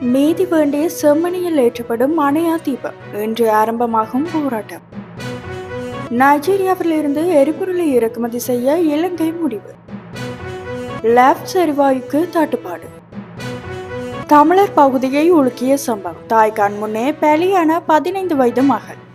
நீதி வேண்டிய செம்மணியில் ஏற்றப்படும் அணையா தீபம் இன்று ஆரம்பமாகும் போராட்டம். நைஜீரியாவிலிருந்து எரிபொருளை இறக்குமதி செய்ய இலங்கை முடிவு. லேப் எரிவாயுக்கு தட்டுப்பாடு. தமிழர் பகுதியை உலுக்கிய சம்பவம். தாய்கான் முன்னே பலியான பதினைந்து வயது மகள்.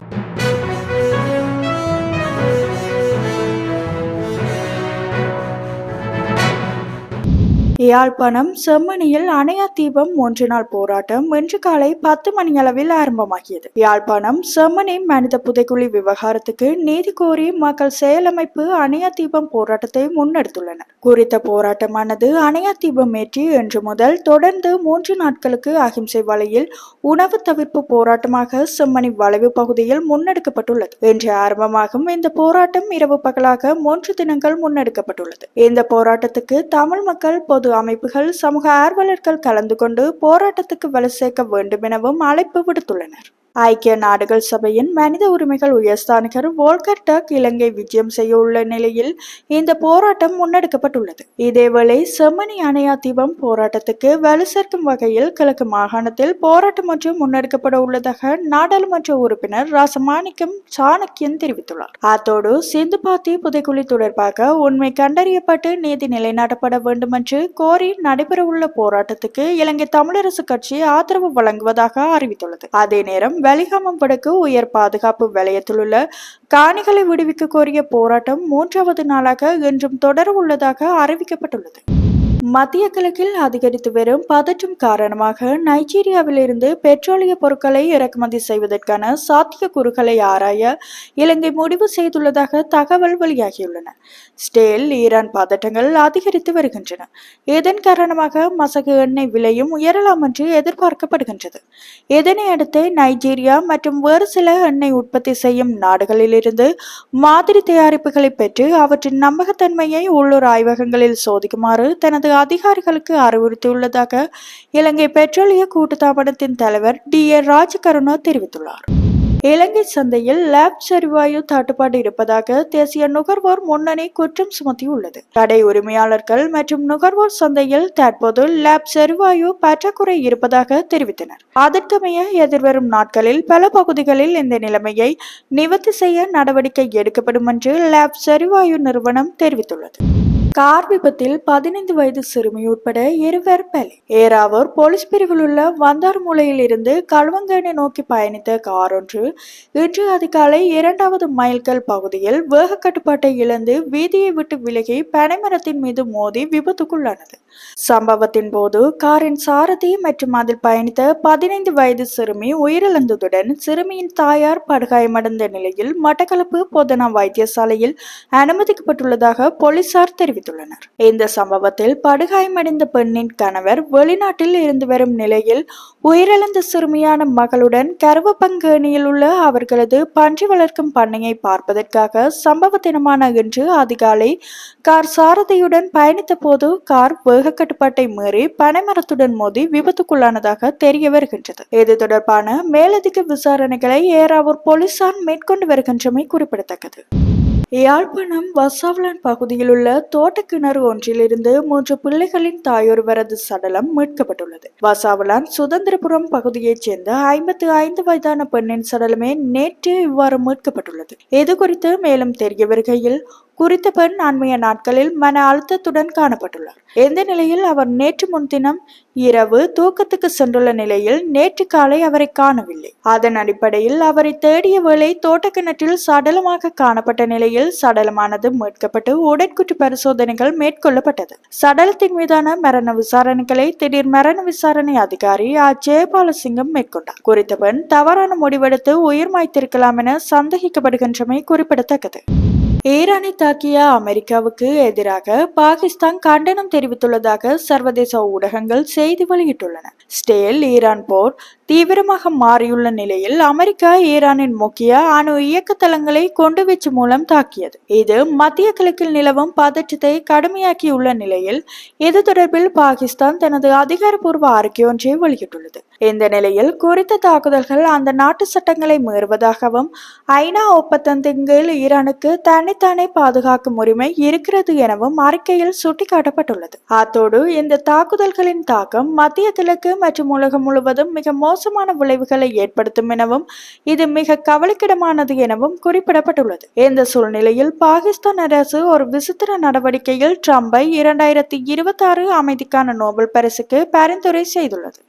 யாழ்ப்பாணம் செம்மணியில் அணையா தீபம் ஒன்று நாள் போராட்டம் இன்று காலை பத்து மணியளவில் ஆரம்பமாகியது. யாழ்ப்பாணம் செம்மணி மனித புதைக்குழி விவகாரத்துக்கு நீதி கோரி மக்கள் செயலமைப்பு அணையா தீபம் போராட்டத்தை முன்னெடுத்துள்ளனர். குறித்த போராட்டமானது அணையா தீபம் ஏற்றி இன்று முதல் தொடர்ந்து மூன்று நாட்களுக்கு அகிம்சை வலையில் உணவு தவிர்ப்பு போராட்டமாக செம்மணி வளைவு பகுதியில் முன்னெடுக்கப்பட்டுள்ளது. இன்று ஆரம்பமாகும் இந்த போராட்டம் இரவு பகலாக மூன்று தினங்கள் முன்னெடுக்கப்பட்டுள்ளது. இந்த போராட்டத்துக்கு தமிழ் மக்கள் பொது அமைப்புகள் சமூக ஆர்வலர்கள் கலந்து கொண்டு போராட்டத்துக்கு வலு சேர்க்க வேண்டும் எனவும் அழைப்பு விடுத்துள்ளனர். ஐக்கிய நாடுகள் சபையின் மனித உரிமைகள் உயர்ஸ்தானிகர் வோல்கர் டக் இலங்கை விஜயம் செய்ய உள்ள நிலையில் இந்த போராட்டம் முன்னெடுக்கப்பட்டுள்ளது. இதேவேளை செம்மணி அணையா தீபம் போராட்டத்துக்கு வலு சேர்க்கும் வகையில் கிழக்கு மாகாணத்தில் போராட்டம் ஒன்று முன்னெடுக்கப்பட உள்ளதாக நாடாளுமன்ற உறுப்பினர் ராசமாணிக்கம் சாணக்கியன் தெரிவித்துள்ளார். அத்தோடு சிந்துபாத்தி புதைக்குழி தொடர்பாக உண்மை கண்டறியப்பட்டு நீதி நிலைநாட்டப்பட வேண்டும் என்று கோரி நடைபெறவுள்ள போராட்டத்துக்கு இலங்கை தமிழரசு கட்சி ஆதரவு வழங்குவதாக அறிவித்துள்ளது. அதே நேரம் வெலிகாமம்படுக்கு உயர் பாதுகாப்பு வலயத்தில் உள்ள காணிகளை விடுவிக்க கோரிய போராட்டம் மூன்றாவது நாளாக இன்றும் தொடர உள்ளதாக அறிவிக்கப்பட்டுள்ளது. மத்திய கிழக்கில் அதிகரித்து வரும் பதற்றம் காரணமாக நைஜீரியாவிலிருந்து பெட்ரோலிய பொருட்களை இறக்குமதி செய்வதற்கான சாத்தியக்கூறுகளை ஆராய இலங்கை முடிவு செய்துள்ளதாக தகவல் வெளியாகியுள்ளன. ஸ்டேல் ஈரான் பதட்டங்கள் அதிகரித்து வருகின்றன. இதன் காரணமாக மசகு எண்ணெய் விலையும் உயரலாம் என்று எதிர்பார்க்கப்படுகின்றது. இதனை அடுத்து நைஜீரியா மற்றும் வேறு சில எண்ணெய் உற்பத்தி செய்யும் நாடுகளிலிருந்து மாதிரி தயாரிப்புகளை பெற்று அவற்றின் நம்பகத்தன்மையை உள்ளூர் ஆய்வகங்களில் சோதிக்குமாறு தனது அதிகாரிகளுக்கு அறிவுறுத்தியுள்ளதாக இலங்கை பெட்ரோலிய கூட்டுத்தாபனத்தின் தலைவர் டி ஏ ராஜகருணா தெரிவித்துள்ளார். இலங்கை சந்தையில் லேப் சரிவாயு தட்டுப்பாடு இருப்பதாக தேசிய நுகர்வோர் முன்னணி குற்றம் சுமத்தியுள்ளது. கடை உரிமையாளர்கள் மற்றும் நுகர்வோர் சந்தையில் தற்போது லேப் சரிவாயு பற்றாக்குறை இருப்பதாக தெரிவித்தனர். அதற்கமைய எதிர்வரும் நாட்களில் பல பகுதிகளில் இந்த நிலைமையை நிவர்த்தி செய்ய நடவடிக்கை எடுக்கப்படும் என்று லேப் சரிவாயு நிறுவனம் தெரிவித்துள்ளது. கார் விபத்தில் பதினைந்து வயது சிறுமி உட்பட இருவர் பலி. ஏறாவூர் போலீஸ் பிரிவில் உள்ள வந்தார் மூலையில் இருந்து கழுவங்கனை நோக்கி பயணித்த கார் ஒன்று இன்று அதிகாலை இரண்டாவது மைல்கல் பகுதியில் வேக கட்டுப்பாட்டை இழந்து வீதியை விட்டு விலகி பனைமரத்தின் மீது மோதி விபத்துக்குள்ளானது. சம்பவத்தின் போது காரின் சாரதி மற்றும் அதில் பயணித்த பதினைந்து வயது சிறுமி உயிரிழந்ததுடன் சிறுமியின் தாயார் படுகாயமடைந்த நிலையில் மட்டக்களப்பு போதனா வைத்தியசாலையில் அனுமதிக்கப்பட்டுள்ளதாக போலீசார் தெரிவித்துள்ளனர். இந்த சம்பவத்தில் படுகாயமடைந்த பெண்ணின் கணவர் வெளிநாட்டில் இருந்து வரும் நிலையில் உயிரிழந்த சிறுமியான மகளுடன் கருவப்பங்கேணியில் உள்ள அவர்களது பன்றி வளர்க்கும் பண்ணையை பார்ப்பதற்காக சம்பவ தினமான இன்று அதிகாலை கார் சாரதியுடன் பயணித்த போது கார் வேக கட்டுப்பாட்டை மீறி பனைமரத்துடன் மோதி விபத்துக்குள்ளானதாக தெரிய வருகின்றது. இது தொடர்பான மேலதிக விசாரணைகளை ஏறாவூர் போலீசார் மேற்கொண்டு வருகின்றமை குறிப்பிடத்தக்கது. யாழ்ப்பாணம் வசாவலன் பகுதியில் உள்ள தோட்டக்கிணறு ஒன்றிலிருந்து மூன்று பிள்ளைகளின் தாயொருவரது சடலம் மீட்கப்பட்டுள்ளது. வசாவலான் சுதந்திரபுரம் பகுதியைச் சேர்ந்த ஐம்பத்தி ஐந்து வயதான பெண்ணின் சடலமே நேற்று இவ்வாறு மீட்கப்பட்டுள்ளது. இது குறித்து மேலும் தெரிய வருகையில் குறித்த பெண் அண்மைய நாட்களில் மன அழுத்தத்துடன் காணப்பட்டுள்ளார். எந்த நிலையில் அவர் நேற்று முன்தினம் இரவு தூக்கத்துக்கு சென்றுள்ள நிலையில் நேற்று காலை அவரை காணவில்லை. அதன் அடிப்படையில் அவரை தேடிய வேளை தோட்டக்கிணற்றில் சடலமாக காணப்பட்ட நிலையில் சடலமானது மீட்கப்பட்டு உடற்குற்று பரிசோதனைகள் மேற்கொள்ளப்பட்டது. சடலத்தின் மீதான மரண விசாரணைகளை திடீர் மரண விசாரணை அதிகாரி ஆ. ஜெயபாலசிங்கம் மேற்கொண்டார். குறித்த பெண் தவறான முடிவெடுத்து உயிர் மாய்த்திருக்கலாம் என சந்தேகிக்கப்படுகின்றமை குறிப்பிடத்தக்கது. ஈரானை தாக்கிய அமெரிக்காவுக்கு எதிராக பாகிஸ்தான் கண்டனம் தெரிவித்துள்ளதாக சர்வதேச ஊடகங்கள் செய்தி வெளியிட்டுள்ளன. ஸ்டேல் ஈரான் போர் தீவிரமாக மாறியுள்ள நிலையில் அமெரிக்கா ஈரானின் முக்கிய அணு இயக்க தளங்களை கொண்டுவீச்சு மூலம் தாக்கியது. இது மத்திய கிழக்கில் நிலவும் பதற்றத்தை கடுமையாக்கியுள்ள நிலையில் இது தொடர்பில் பாகிஸ்தான் தனது அதிகாரப்பூர்வ அறிக்கை ஒன்றை வெளியிட்டுள்ளது. இந்த நிலையில் குறித்த தாக்குதல்கள் அந்த நாட்டு சட்டங்களை மீறுவதாகவும் ஐநா ஒப்பந்தத்தின் கீழ் ஈரானுக்கு தன்னைத்தானே பாதுகாக்கும் உரிமை இருக்கிறது எனவும் அறிக்கையில் சுட்டிக்காட்டப்பட்டுள்ளது. அத்தோடு இந்த தாக்குதல்களின் தாக்கம் மத்திய கிழக்கு மற்றும் உலகம் முழுவதும் மிக மோசமான விளைவுகளை ஏற்படுத்தும் எனவும் இது மிக கவலைக்கிடமானது எனவும் குறிப்பிடப்பட்டுள்ளது. இந்த சூழ்நிலையில் பாகிஸ்தான் அரசு ஒரு விசித்திர நடவடிக்கையில் ட்ரம்பை இரண்டாயிரத்தி இருபத்தி ஆறு அமைதிக்கான நோபல் பரிசுக்கு பரிந்துரை செய்துள்ளது.